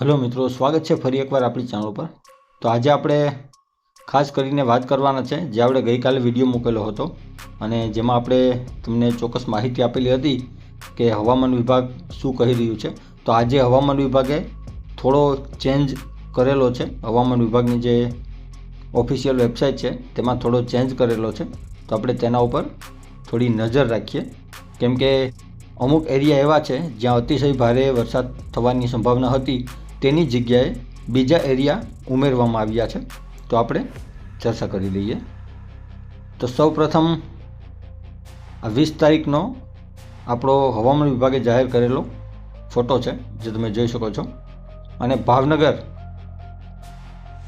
Hello મિત્રો, સ્વાગત છે ફરી એકવાર આપણી ચેનલ પર તો આજે આપણે ખાસ કરીને વાત કરવાના છે, જે આપણે ગઈકાલે વીડિયો મૂકેલો હતો. અને જેમાં આપણે તમને ચોક્કસ માહિતી આપેલી હતી કે હવામાન વિભાગ શું કહી રહ્યું છે. તો આજે હવામાન વિભાગે થોડો ચેન્જ કરેલો છે. હવામાન વિભાગની જે ઓફિશિયલ વેબસાઇટ છે, તેમાં થોડો ચેન્જ કરેલો છે. તો આપણે તેના ઉપર થોડી નજર રાખીએ. કેમ કે અમુક એરિયા એવા છે જ્યાં અતિશય ભારે વરસાદ થવાની સંભાવના હતી. તેની જગ્યાએ બીજા એરિયા ઉમેરવામાં આવ્યા છે. તો આપણે ચર્ચા કરી લઈએ. તો સૌ પ્રથમ આ વીસ તારીખનો આપણો હવામાન વિભાગે જાહેર કરેલો ફોટો છે, જે તમે જોઈ શકો છો. અને ભાવનગર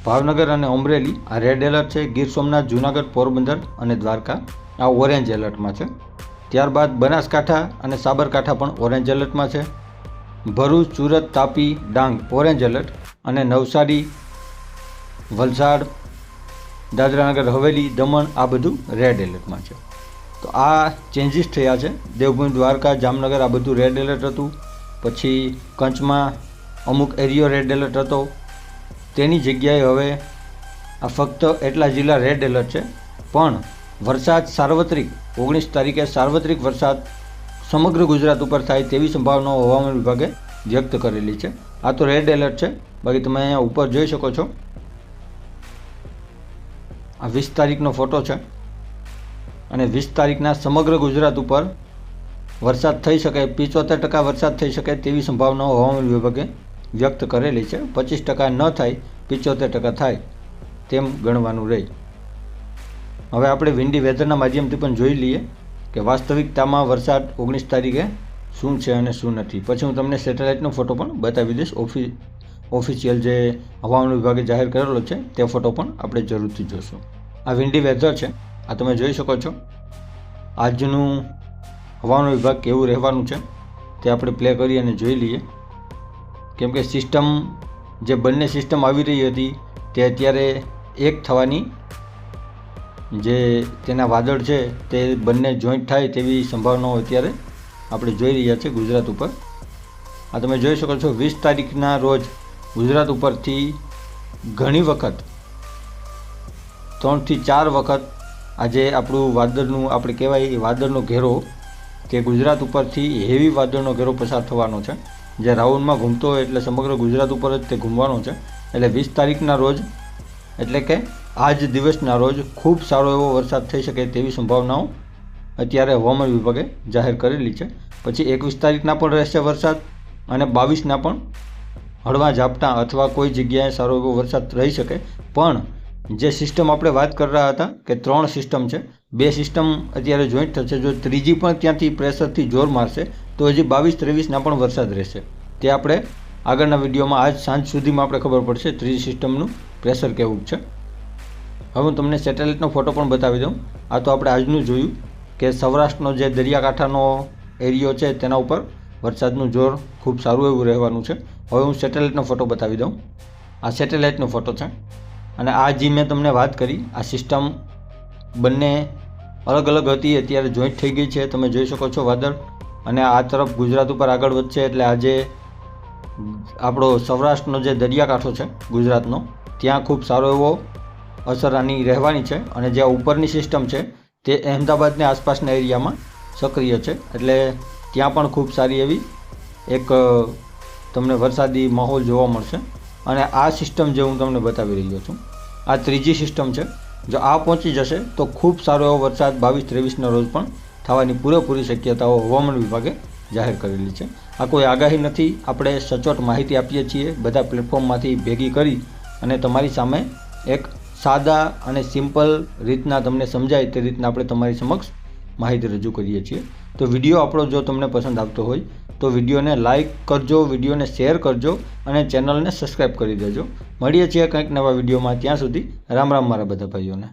ભાવનગર અને અમરેલી આ રેડ એલર્ટ છે, ગીર સોમનાથ, જૂનાગઢ, પોરબંદર અને દ્વારકા. આ ઓરેન્જ એલર્ટમાં છે. ત્યારબાદ બનાસકાંઠા અને સાબરકાંઠા પણ ઓરેન્જ એલર્ટમાં છે. ભરૂચ, સુરત, તાપી, ડાંગ, ઓરેન્જ એલર્ટ અને નવસારી, વલસાડ, દાદરાનગર, હવેલી, દમણ, આ બધું રેડ એલર્ટમાં છે. તો આ ચેન્જીસ થયા છે. દેવભૂમિ, દ્વારકા, જામનગર, આ બધું રેડ એલર્ટ હતું. પછી કચ્છમાં અમુક એરિયો રેડ એલર્ટ હતો. તેની જગ્યાએ હવે આ ફક્ત એટલા જિલ્લા રેડ એલર્ટ છે. પણ વરસાદ સાર્વત્રિક, ઓગણીસ તારીખે સાર્વત્રિક વરસાદ સમગ્ર ગુજરાત ઉપર થાય તેવી સંભાવનાઓ હવામાન વિભાગે વ્યક્ત કરેલી છે. આ તો રેડ એલર્ટ છે. બાકી તમે અહીંયા ઉપર જોઈ શકો છો. આ વીસ તારીખનો ફોટો છે. અને વીસ તારીખના સમગ્ર ગુજરાત ઉપર વરસાદ થઈ શકે, પિચોતેર ટકા વરસાદ થઈ શકે તેવી સંભાવનાઓ હવામાન વિભાગે વ્યક્ત કરેલી છે. પચીસ ટકા ન થાય, પિચોતેર ટકા થાય તેમ ગણવાનું રહે. હવે આપણે વિન્ડી વેધરના માધ્યમથી પણ જોઈ લઈએ. કે વાસ્તવિકતામાં વરસાદ ઓગણીસ તારીખે શું છે અને શું નથી? પછી હું તમને સેટેલાઇટનો ફોટો પણ બતાવી દઈશ. ઓફિસ ઓફિશિયલ જે હવામાન વિભાગે જાહેર કરેલો છે, તે ફોટો પણ આપણે જરૂરથી જોઈશું આ વિન્ડી વેધર છે. આ તમે જોઈ શકો છો. આજનું હવામાન વિભાગ કેવું રહેવાનું છે, તે આપણે પ્લે કરી અને જોઈ લઈએ. કેમ કે સિસ્ટમ જે બંને સિસ્ટમ આવી રહી હતી, તે અત્યારે એક થવાની જે તેના વાદળ છે તે બંને જોઈન્ટ થાય તેવી સંભાવનાઓ અત્યારે આપણે જોઈ રહ્યા છીએ ગુજરાત ઉપર. આ તમે જોઈ શકો છો વીસ તારીખના રોજ ગુજરાત ઉપરથી ઘણી વખત, ત્રણથી ચાર વખત આજે આપણું વાદળનું, આપણે કહેવાય એ વાદળનો ઘેરો તે ગુજરાત ઉપરથી હેવી વાદળનો ઘેરો પસાર થવાનો છે. જે રાઉન્ડમાં ઘૂમતો હોય એટલે સમગ્ર ગુજરાત ઉપર જ તે ઘૂમવાનો છે. એટલે વીસ તારીખના રોજ, એટલે કે આજ દિવસના રોજ ખૂબ સારો એવો વરસાદ થઈ શકે તેવી સંભાવનાઓ અત્યારે હવામાન વિભાગે જાહેર કરેલી છે. પછી એકવીસ તારીખના પણ રહેશે વરસાદ અને બાવીસના પણ હળવા ઝાપટા અથવા કોઈ જગ્યાએ સારો એવો વરસાદ રહી શકે. પણ જે સિસ્ટમ આપણે વાત કરી રહ્યા હતા કે ત્રણ સિસ્ટમ છે. બે સિસ્ટમ અત્યારે જોઈન્ટ થશે. જો ત્રીજી પણ ત્યાંથી પ્રેશરથી જોર મારશે, તો હજી બાવીસ ત્રેવીસના પણ વરસાદ રહેશે. તે આપણે આગળના વિડીયોમાં આજ સાંજ સુધીમાં આપણે ખબર પડશે. ત્રીજી સિસ્ટમનું પ્રેશર કેવું છે. હવે હું તમને સેટેલાઇટનો ફોટો પણ બતાવી દઉં. આ તો આપણે આજનું જોયું કે સૌરાષ્ટ્રનો જે દરિયાકાંઠાનો એરિયો છે તેના ઉપર વરસાદનું જોર ખૂબ સારું એવું રહેવાનું છે. હવે હું સેટેલાઇટનો ફોટો બતાવી દઉં. આ સેટેલાઇટનો ફોટો છે. અને આ જે મેં તમને વાત કરી, આ સિસ્ટમ બંને અલગ અલગ હતી, અત્યારે જોઈન્ટ થઈ ગઈ છે. તમે જોઈ શકો છો વાદળ. અને આ તરફ ગુજરાત ઉપર આગળ વધશે એટલે આજે આપણો સૌરાષ્ટ્રનો જે દરિયાકાંઠો છે ગુજરાતનો, ત્યાં ખૂબ સારો એવો અસર આની રહેવાની છે અને જે ઉપરની સિસ્ટમ છે, તે અહેમદાબાદની આસપાસના એરિયામાં સક્રિય છે. એટલે ત્યાં પણ ખૂબ સારી એવી એક તમને વરસાદી માહોલ જોવા મળશે. અને આ સિસ્ટમ જે હું તમને બતાવી રહ્યો છું, આ ત્રીજી સિસ્ટમ છે. જો આ પહોંચી જશે, તો ખૂબ સારો એવો વરસાદ બાવીસ ત્રેવીસના રોજ પણ થવાની પૂરેપૂરી શક્યતાઓ હવામાન વિભાગે જાહેર કરેલી છે. આ કોઈ આગાહી નથી. આપણે સચોટ માહિતી આપીએ છીએ. બધા પ્લેટફોર્મમાંથી ભેગી કરી અને તમારી સામે એક સાદા અને સિમ્પલ રીતના તમને સમજાય તે રીતના આપણે તમારી સમક્ષ માહિતી રજૂ કરીએ છીએ. તો વીડિયો આપણો જો તમને પસંદ આવતો હોય, તો વિડીયોને લાઇક કરજો, વિડીયોને શેર કરજો અને ચેનલને સબસ્ક્રાઈબ કરી દેજો. મળીએ છીએ કંઈક નવા વિડીયોમાં. ત્યાં સુધી રામ રામ મારા બધા ભાઈઓને.